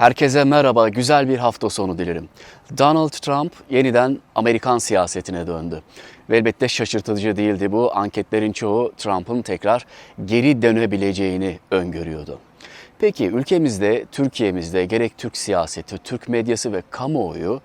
Herkese merhaba, güzel bir hafta sonu dilerim. Donald Trump yeniden Amerikan siyasetine döndü. Ve elbette şaşırtıcı değildi bu. Anketlerin çoğu Trump'ın tekrar geri dönebileceğini öngörüyordu. Peki ülkemizde, Türkiye'mizde gerek Türk siyaseti, Türk medyası ve kamuoyu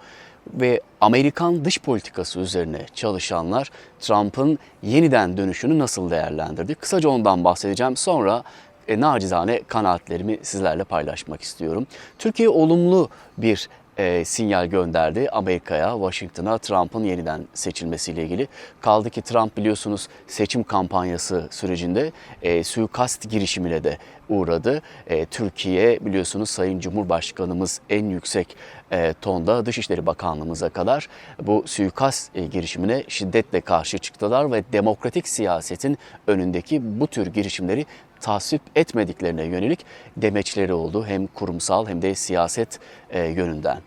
ve Amerikan dış politikası üzerine çalışanlar Trump'ın yeniden dönüşünü nasıl değerlendirdi? Kısaca ondan bahsedeceğim. Sonra e, nacizane kanaatlerimi sizlerle paylaşmak istiyorum. Türkiye olumlu bir e, sinyal gönderdi Amerika'ya, Washington'a Trump'ın yeniden seçilmesiyle ilgili. Kaldı ki Trump biliyorsunuz seçim kampanyası sürecinde e, suikast girişimine de uğradı. E, Türkiye biliyorsunuz Sayın Cumhurbaşkanımız en yüksek e, tonda Dışişleri Bakanlığımıza kadar bu suikast e, girişimine şiddetle karşı çıktılar ve demokratik siyasetin önündeki bu tür girişimleri tasvip etmediklerine yönelik demeçleri oldu. Hem kurumsal hem de siyaset e, yönünden.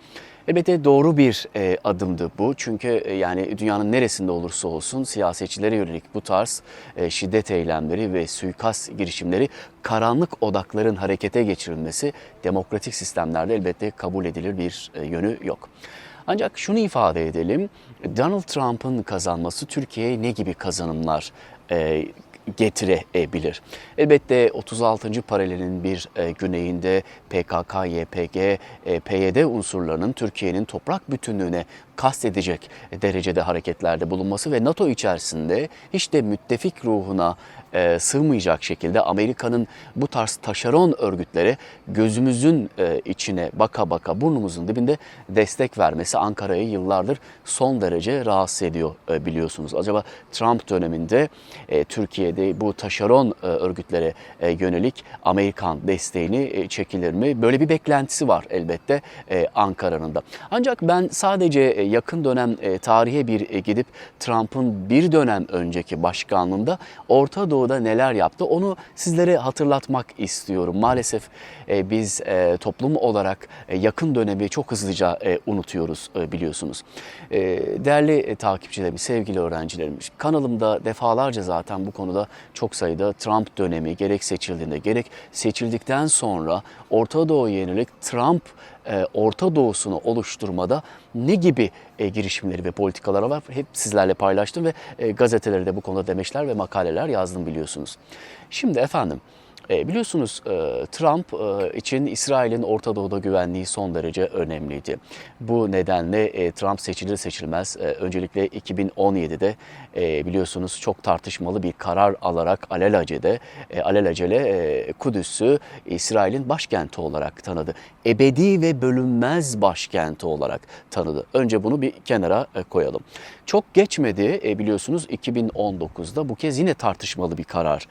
Elbette doğru bir e, adımdı bu. Çünkü e, yani dünyanın neresinde olursa olsun siyasetçilere yönelik bu tarz e, şiddet eylemleri ve suikast girişimleri karanlık odakların harekete geçirilmesi demokratik sistemlerde elbette kabul edilir bir e, yönü yok. Ancak şunu ifade edelim. Donald Trump'ın kazanması Türkiye'ye ne gibi kazanımlar e, getirebilir. Elbette 36. paralelin bir e, güneyinde PKK, YPG, e, PYD unsurlarının Türkiye'nin toprak bütünlüğüne kastedecek derecede hareketlerde bulunması ve NATO içerisinde hiç de müttefik ruhuna e, sığmayacak şekilde Amerika'nın bu tarz taşeron örgütlere gözümüzün e, içine baka baka burnumuzun dibinde destek vermesi Ankara'yı yıllardır son derece rahatsız ediyor e, biliyorsunuz. Acaba Trump döneminde e, Türkiye'de bu taşeron e, örgütlere e, yönelik Amerikan desteğini e, çekilir mi? Böyle bir beklentisi var elbette e, Ankara'nın da. Ancak ben sadece e, yakın dönem e, tarihe bir e, gidip Trump'ın bir dönem önceki başkanlığında Orta Doğu'da neler yaptı onu sizlere hatırlatmak istiyorum. Maalesef e, biz e, toplum olarak yakın dönemi çok hızlıca unutuyoruz biliyorsunuz. E, değerli e, takipçilerim, sevgili öğrencilerim, kanalımda defalarca zaten bu konuda çok sayıda Trump dönemi gerek seçildiğinde gerek seçildikten sonra Orta Doğu'ya yönelik Trump e, Orta Doğu'sunu oluşturmada ne gibi e, girişimleri ve politikaları var hep sizlerle paylaştım ve e, gazetelerde bu konuda demeçler ve makaleler yazdım biliyorsunuz. Şimdi efendim e, biliyorsunuz e, Trump e, için İsrail'in Orta Doğu'da güvenliği son derece önemliydi. Bu nedenle Trump seçilir seçilmez öncelikle 2017'de e, biliyorsunuz çok tartışmalı bir karar alarak alelacele, alelacele e, Kudüs'ü İsrail'in başkenti olarak tanıdı. Ebedi ve bölünmez başkenti olarak tanıdı. Önce bunu bir kenara koyalım. Çok geçmedi biliyorsunuz 2019'da bu kez yine tartışmalı bir karar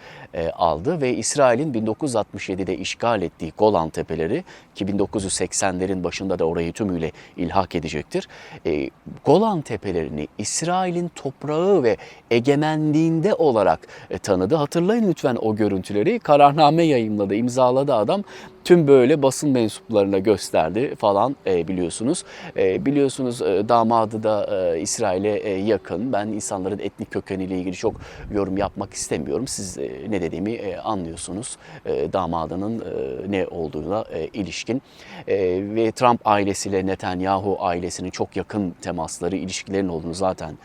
aldı ve İsrail'in 1967'de işgal ettiği Golan Tepeleri ki 1980'lerin başında da orayı tümüyle ilhak edecektir. E, Golan Tepelerini İsrail'in toprağı ve egemenliğinde olarak e, tanıdı. Hatırlayın lütfen o görüntüleri. Kararname yayımladı, imzaladı adam. Tüm böyle basın mensuplarına gösterdi falan e, biliyorsunuz. E, biliyorsunuz e, damadı da e, İsrail'e e, yakın. Ben insanların etnik kökeniyle ilgili çok yorum yapmak istemiyorum. Siz e, ne dediğimi e, anlıyorsunuz. E, damadının e, ne olduğuna e, ilişkin. E, ve Trump ailesiyle Netanyahu ailesinin çok yakın temasları, ilişkilerin olduğunu zaten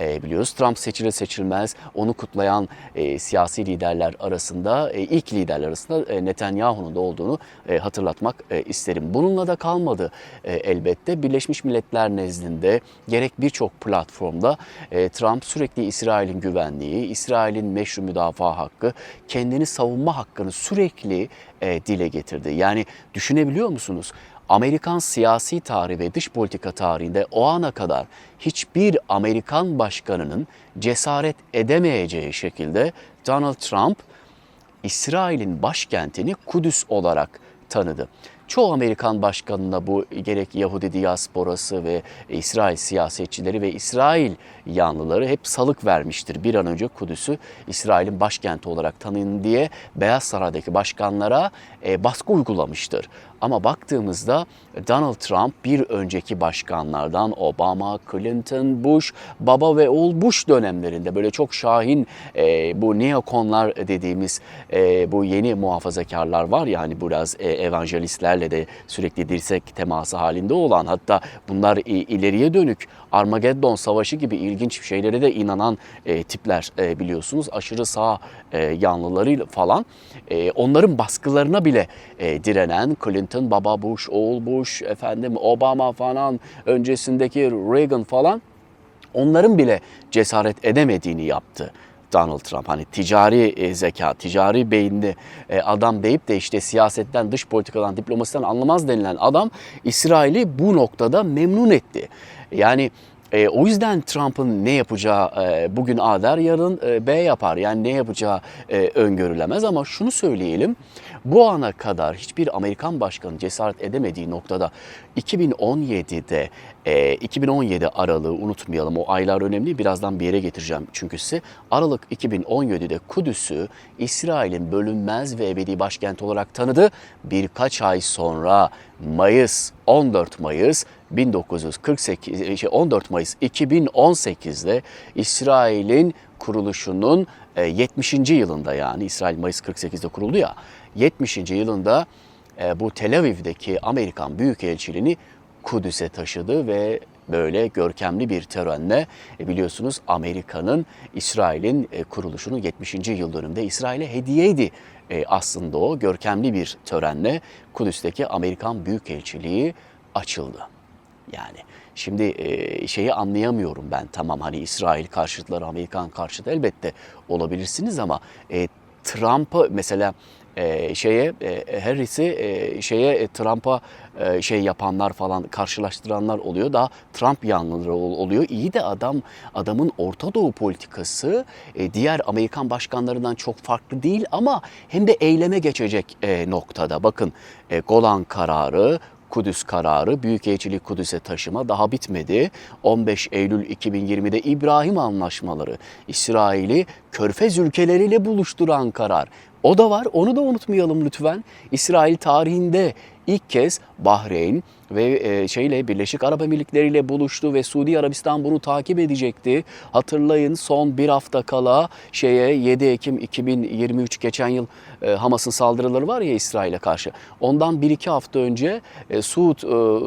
e, biliyoruz. Trump seçilir seçilmez onu kutlayan e, siyasi liderler arasında e, ilk liderler arasında e, Netanyahu'nun da olduğunu e, hatırlatmak e, isterim. Bununla da kalmadı e, elbette. Birleşmiş Milletler nezdinde gerek birçok platformda e, Trump sürekli İsrail'in güvenliği, İsrail'in meşru müdafaa hakkı, kendini savunma hakkını sürekli e, dile getirdi. Yani düşünebiliyor musunuz? Amerikan siyasi tarihi ve dış politika tarihinde o ana kadar hiçbir Amerikan başkanının cesaret edemeyeceği şekilde Donald Trump İsrail'in başkentini Kudüs olarak tanıdı. Çoğu Amerikan başkanına bu gerek Yahudi diasporası ve İsrail siyasetçileri ve İsrail yanlıları hep salık vermiştir. Bir an önce Kudüs'ü İsrail'in başkenti olarak tanıyın diye Beyaz Saray'daki başkanlara e, baskı uygulamıştır. Ama baktığımızda Donald Trump bir önceki başkanlardan Obama, Clinton, Bush, baba ve oğul Bush dönemlerinde böyle çok şahin e, bu neokonlar dediğimiz e, bu yeni muhafazakarlar var ya hani biraz e, evangelistlerle de sürekli dirsek teması halinde olan hatta bunlar i- ileriye dönük Armageddon Savaşı gibi ilginç şeylere de inanan e, tipler e, biliyorsunuz. Aşırı sağ e, yanlılarıyla falan e, onların baskılarına bile e, direnen Clinton, baba Bush, oğul Bush, efendim Obama falan öncesindeki Reagan falan onların bile cesaret edemediğini yaptı. Donald Trump hani ticari e, zeka, ticari beyinli e, adam deyip de işte siyasetten, dış politikadan, diplomasiden anlamaz denilen adam İsrail'i bu noktada memnun etti. Yani e, o yüzden Trump'ın ne yapacağı e, bugün A der, yarın e, B yapar. Yani ne yapacağı e, öngörülemez ama şunu söyleyelim. Bu ana kadar hiçbir Amerikan başkanı cesaret edemediği noktada 2017'de e, 2017 aralığı unutmayalım. O aylar önemli. Birazdan bir yere getireceğim çünkü size. Aralık 2017'de Kudüs'ü İsrail'in bölünmez ve ebedi başkenti olarak tanıdı. Birkaç ay sonra Mayıs 14 Mayıs 1948 şey 14 Mayıs 2018'de İsrail'in kuruluşunun e, 70. yılında yani İsrail Mayıs 48'de kuruldu ya 70. yılında e, bu Tel Aviv'deki Amerikan Büyükelçiliğini Kudüs'e taşıdı ve böyle görkemli bir törenle e, biliyorsunuz Amerika'nın İsrail'in e, kuruluşunun 70. yıl dönümünde İsrail'e hediyeydi aslında o görkemli bir törenle Kudüs'teki Amerikan Büyükelçiliği açıldı. Yani şimdi şeyi anlayamıyorum ben tamam hani İsrail karşıtları Amerikan karşıtı elbette olabilirsiniz ama Trump'ı mesela e, şeye e, Harris'i e, şeye e, Trump'a e, şey yapanlar falan karşılaştıranlar oluyor. Daha Trump yanlıları ol- oluyor. İyi de adam adamın Orta Doğu politikası e, diğer Amerikan başkanlarından çok farklı değil ama hem de eyleme geçecek e, noktada. Bakın e, Golan kararı, Kudüs kararı, Büyükelçilik Kudüs'e taşıma daha bitmedi. 15 Eylül 2020'de İbrahim Anlaşmaları, İsrail'i Körfez ülkeleriyle buluşturan karar. O da var, onu da unutmayalım lütfen. İsrail tarihinde ilk kez Bahreyn ve e, şeyle Birleşik Arap Emirlikleri ile buluştu ve Suudi Arabistan bunu takip edecekti. Hatırlayın son bir hafta kala şeye 7 Ekim 2023 geçen yıl e, Hamas'ın saldırıları var ya İsrail'e karşı. Ondan bir iki hafta önce e, Suud,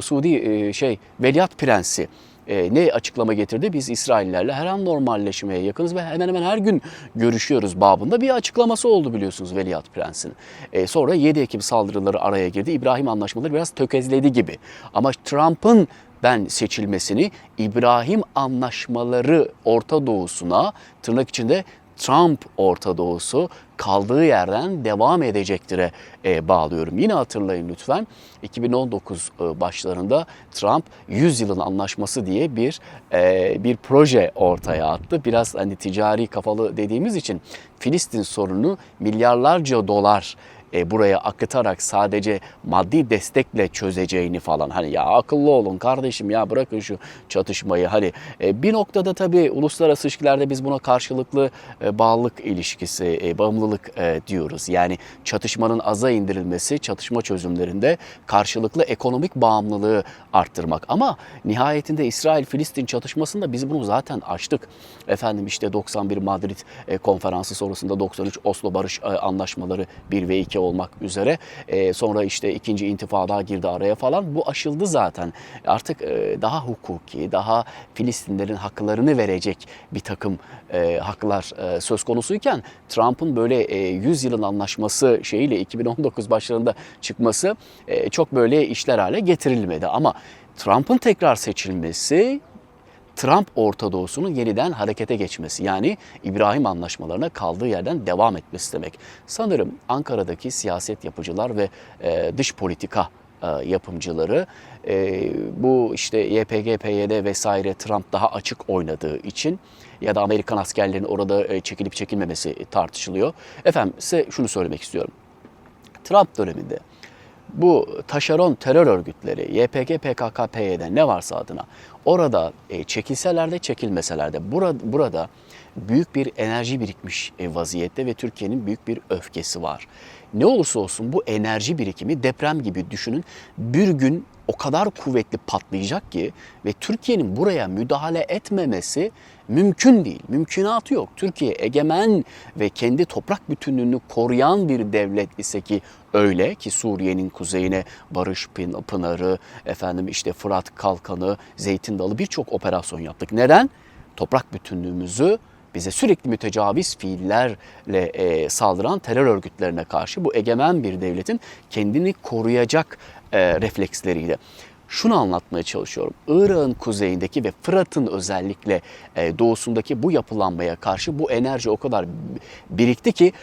Suudi şey Veliaht Prensi e, ne açıklama getirdi? Biz İsraillerle her an normalleşmeye yakınız ve hemen hemen her gün görüşüyoruz babında bir açıklaması oldu biliyorsunuz Veliaht Prens'in. E, sonra 7 Ekim saldırıları araya girdi. İbrahim anlaşmaları biraz tökezledi gibi. Ama Trump'ın ben seçilmesini İbrahim anlaşmaları Orta Doğu'suna tırnak içinde Trump Orta Doğusu kaldığı yerden devam edecektir'e e, bağlıyorum. Yine hatırlayın lütfen 2019 e, başlarında Trump 100 yılın anlaşması diye bir e, bir proje ortaya attı. Biraz hani ticari kafalı dediğimiz için Filistin sorunu milyarlarca dolar e, buraya akıtarak sadece maddi destekle çözeceğini falan. Hani ya akıllı olun kardeşim ya bırakın şu çatışmayı. Hani e, bir noktada tabii uluslararası ilişkilerde biz buna karşılıklı e, bağlılık ilişkisi e, bağımlılık e, diyoruz. Yani çatışmanın aza indirilmesi çatışma çözümlerinde karşılıklı ekonomik bağımlılığı arttırmak. Ama nihayetinde İsrail-Filistin çatışmasında biz bunu zaten açtık. Efendim işte 91 Madrid e, konferansı sonrasında 93 Oslo Barış e, Anlaşmaları 1 ve 2 olmak üzere. E, sonra işte ikinci intifada girdi araya falan. Bu aşıldı zaten. Artık e, daha hukuki, daha Filistinlerin haklarını verecek bir takım e, haklar e, söz konusuyken Trump'ın böyle e, 100 yılın anlaşması şeyiyle 2019 başlarında çıkması e, çok böyle işler hale getirilmedi. Ama Trump'ın tekrar seçilmesi Trump Orta Doğu'sunun yeniden harekete geçmesi yani İbrahim anlaşmalarına kaldığı yerden devam etmesi demek. Sanırım Ankara'daki siyaset yapıcılar ve e, dış politika e, yapımcıları e, bu işte YPG, PYD vesaire Trump daha açık oynadığı için ya da Amerikan askerlerinin orada e, çekilip çekilmemesi tartışılıyor. Efendim size şunu söylemek istiyorum. Trump döneminde bu taşeron terör örgütleri, YPG, PKK, PYD ne varsa adına orada e, çekilseler de çekilmeseler de burada, burada büyük bir enerji birikmiş e, vaziyette ve Türkiye'nin büyük bir öfkesi var. Ne olursa olsun bu enerji birikimi deprem gibi düşünün bir gün o kadar kuvvetli patlayacak ki ve Türkiye'nin buraya müdahale etmemesi mümkün değil. Mümkünatı yok. Türkiye egemen ve kendi toprak bütünlüğünü koruyan bir devlet ise ki öyle ki Suriye'nin kuzeyine Barış Pın- Pınarı, efendim işte Fırat Kalkanı, Zeytin Dalı birçok operasyon yaptık. Neden? Toprak bütünlüğümüzü bize sürekli mütecaviz fiillerle e, saldıran terör örgütlerine karşı bu egemen bir devletin kendini koruyacak e, refleksleriyle. Şunu anlatmaya çalışıyorum. Irak'ın kuzeyindeki ve Fırat'ın özellikle e, doğusundaki bu yapılanmaya karşı bu enerji o kadar birikti ki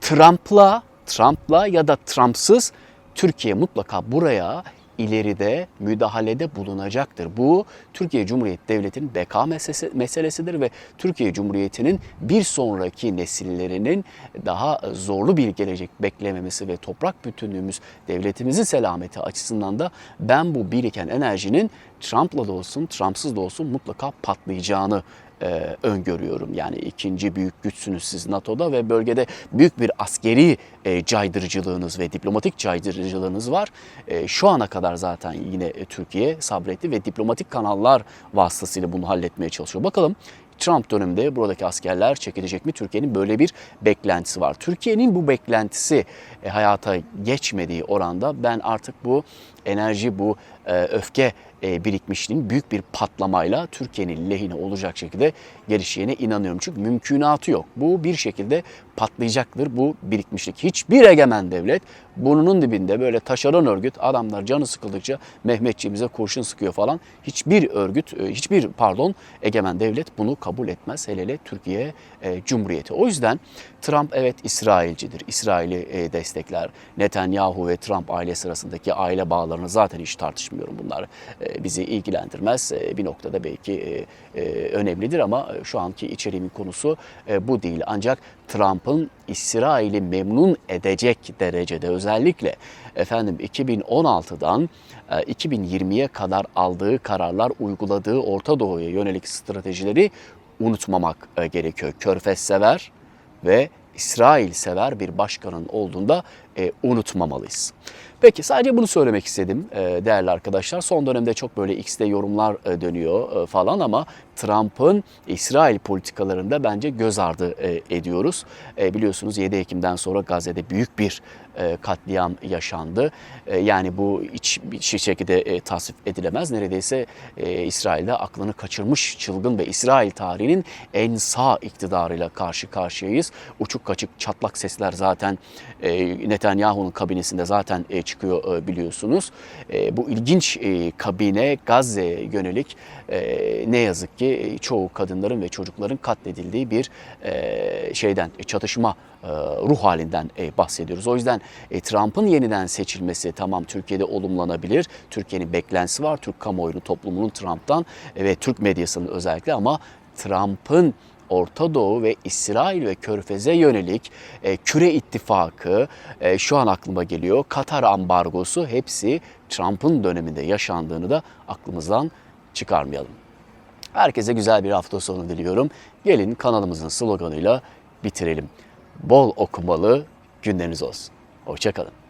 Trump'la, Trump'la ya da Trump'sız Türkiye mutlaka buraya ileride müdahalede bulunacaktır. Bu Türkiye Cumhuriyeti Devleti'nin beka meselesi, meselesidir ve Türkiye Cumhuriyeti'nin bir sonraki nesillerinin daha zorlu bir gelecek beklememesi ve toprak bütünlüğümüz, devletimizin selameti açısından da ben bu biriken enerjinin Trump'la da olsun, Trump'sız da olsun mutlaka patlayacağını e, öngörüyorum. Yani ikinci büyük güçsünüz siz NATO'da ve bölgede büyük bir askeri e, caydırıcılığınız ve diplomatik caydırıcılığınız var. E, şu ana kadar zaten yine e, Türkiye sabretti ve diplomatik kanallar vasıtasıyla bunu halletmeye çalışıyor. Bakalım Trump döneminde buradaki askerler çekilecek mi? Türkiye'nin böyle bir beklentisi var. Türkiye'nin bu beklentisi e, hayata geçmediği oranda ben artık bu enerji, bu e, öfke birikmişliğin büyük bir patlamayla Türkiye'nin lehine olacak şekilde gelişeceğine inanıyorum. Çünkü mümkünatı yok. Bu bir şekilde patlayacaktır bu birikmişlik. Hiçbir egemen devlet burnunun dibinde böyle taşeron örgüt adamlar canı sıkıldıkça Mehmetçiğimize kurşun sıkıyor falan. Hiçbir örgüt, e, hiçbir pardon egemen devlet bunu kabul etmez. Hele hele Türkiye e, Cumhuriyeti. O yüzden Trump evet İsrailcidir. İsrail'i e, destekler. Netanyahu ve Trump ailesi arasındaki aile bağlarını zaten hiç tartışmıyorum. Bunlar e, bizi ilgilendirmez. E, bir noktada belki e, e, önemlidir ama şu anki içeriğimin konusu e, bu değil. Ancak Trump'ın İsrail'i memnun edecek derecede özellikle efendim 2016'dan e, 2020'ye kadar aldığı kararlar, uyguladığı Orta Doğu'ya yönelik stratejileri unutmamak e, gerekiyor. Körfez sever ve İsrail sever bir başkanın olduğunda e, unutmamalıyız. Peki sadece bunu söylemek istedim e, değerli arkadaşlar. Son dönemde çok böyle X'te yorumlar e, dönüyor e, falan ama Trump'ın İsrail politikalarında bence göz ardı e, ediyoruz. E, biliyorsunuz 7 Ekim'den sonra Gazze'de büyük bir e, katliam yaşandı. E, yani bu hiç bir şekilde e, tasvip edilemez. Neredeyse e, İsrail'de aklını kaçırmış çılgın ve İsrail tarihinin en sağ iktidarıyla karşı karşıyayız. Uçuk kaçık çatlak sesler zaten e, Netanyahu'nun kabinesinde zaten e, çıkıyor e, biliyorsunuz. E, bu ilginç kabine Gazze'ye yönelik ne yazık ki çoğu kadınların ve çocukların katledildiği bir şeyden çatışma ruh halinden bahsediyoruz. O yüzden Trump'ın yeniden seçilmesi tamam Türkiye'de olumlanabilir. Türkiye'nin beklentisi var. Türk kamuoyunun, toplumunun Trump'tan ve Türk medyasının özellikle ama Trump'ın Orta Doğu ve İsrail ve Körfez'e yönelik e, küre ittifakı e, şu an aklıma geliyor. Katar ambargosu hepsi Trump'ın döneminde yaşandığını da aklımızdan çıkarmayalım. Herkese güzel bir hafta sonu diliyorum. Gelin kanalımızın sloganıyla bitirelim. Bol okumalı günleriniz olsun. Hoşçakalın.